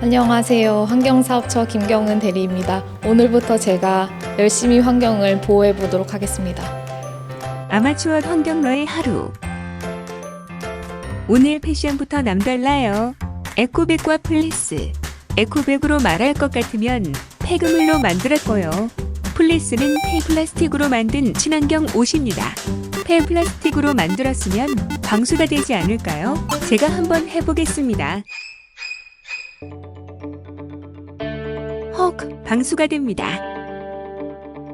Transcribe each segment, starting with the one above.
안녕하세요. 환경사업처 김경은 대리입니다. 오늘부터 제가 열심히 환경을 보호해 보도록 하겠습니다. 아마추어 환경러의 하루. 오늘 패션부터 남달라요. 에코백과 플리스. 에코백으로 말할 것 같으면 폐그물로 만들었고요. 플리스는 폐플라스틱으로 만든 친환경 옷입니다. 폐플라스틱으로 만들었으면 방수가 되지 않을까요? 제가 한번 해보겠습니다. 헉, 방수가 됩니다.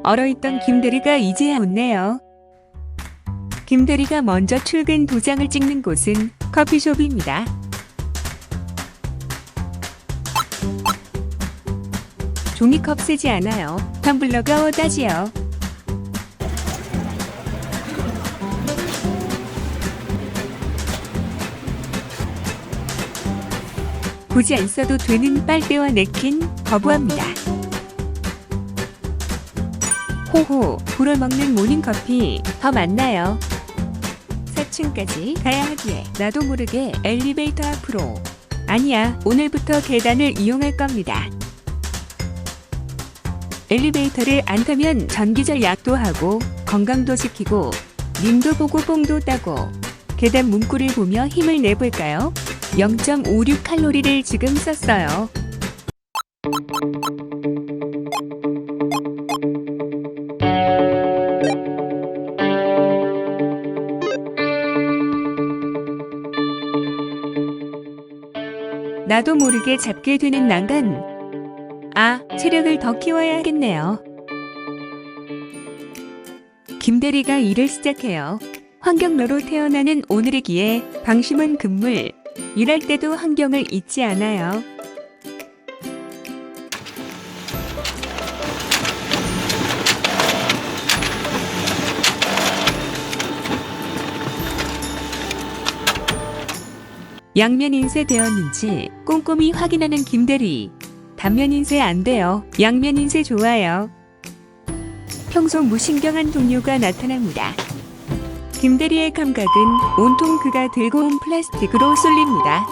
얼어있던 김대리가 이제야 웃네요. 김대리가 먼저 출근 도장을 찍는 곳은 커피숍입니다. 종이컵 쓰지 않아요. 텀블러가 오다지요. 굳이 안 써도 되는 빨대와 냅킨 거부합니다. 호호, 불어먹는 모닝커피 더 많나요? 4층까지 가야 하기에 나도 모르게 엘리베이터 앞으로 아니야 오늘부터 계단을 이용할 겁니다 엘리베이터를 안 타면 전기절 약도 하고 건강도 지키고 님도 보고 뽕도 따고 계단 문구를 보며 힘을 내볼까요? 0.56 칼로리를 지금 썼어요 나도 모르게 잡게 되는 난간. 아, 체력을 더 키워야 하겠네요. 김대리가 일을 시작해요. 환경로로 태어나는 오늘이기에 방심은 금물. 일할 때도 환경을 잊지 않아요. 양면 인쇄 되었는지 꼼꼼히 확인하는 김대리. 단면 인쇄 안 돼요. 양면 인쇄 좋아요. 평소 무신경한 동료가 나타납니다. 김대리의 감각은 온통 그가 들고 온 플라스틱으로 쏠립니다.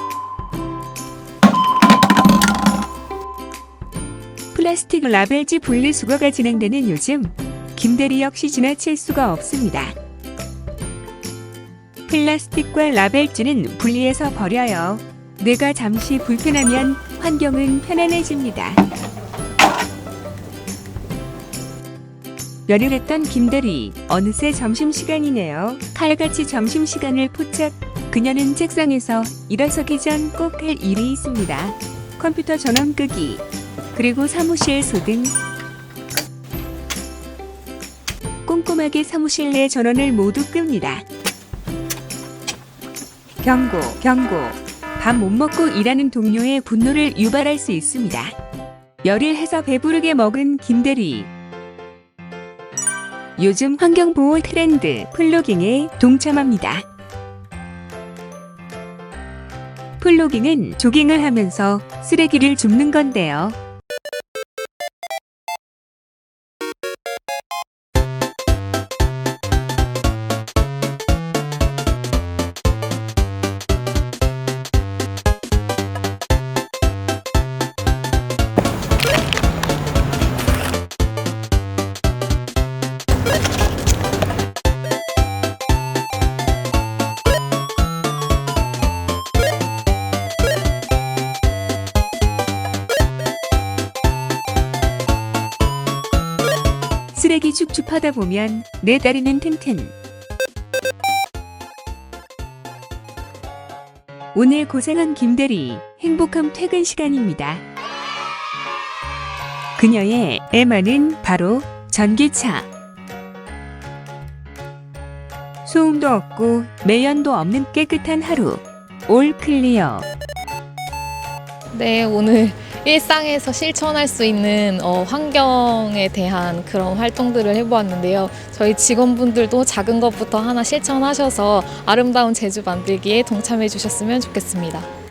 플라스틱 라벨지 분리수거가 진행되는 요즘 김대리 역시 지나칠 수가 없습니다. 플라스틱과 라벨지는 분리해서 버려요. 뇌가 잠시 불편하면 환경은 편안해집니다. 열일했던 김대리 어느새 점심시간이네요. 칼같이 점심시간을 포착. 그녀는 책상에서 일어서기 전 꼭 할 일이 있습니다. 컴퓨터 전원 끄기 그리고 사무실 소등 꼼꼼하게 사무실 내 전원을 모두 끕니다. 경고, 경고. 밥 못 먹고 일하는 동료의 분노를 유발할 수 있습니다. 열일 해서 배부르게 먹은 김대리. 요즘 환경보호 트렌드 플로깅에 동참합니다. 플로깅은 조깅을 하면서 쓰레기를 줍는 건데요. 쓰레기 줍줍하다 보면 내 다리는 튼튼. 오늘 고생한 김대리 행복한 퇴근 시간입니다. 그녀의 애마는 바로 전기차. 소음도 없고 매연도 없는 깨끗한 하루. 올 클리어. 네, 오늘 일상에서 실천할 수 있는 어, 환경에 대한 그런 활동들을 해보았는데요. 저희 직원분들도 작은 것부터 하나 실천하셔서 아름다운 제주 만들기에 동참해 주셨으면 좋겠습니다.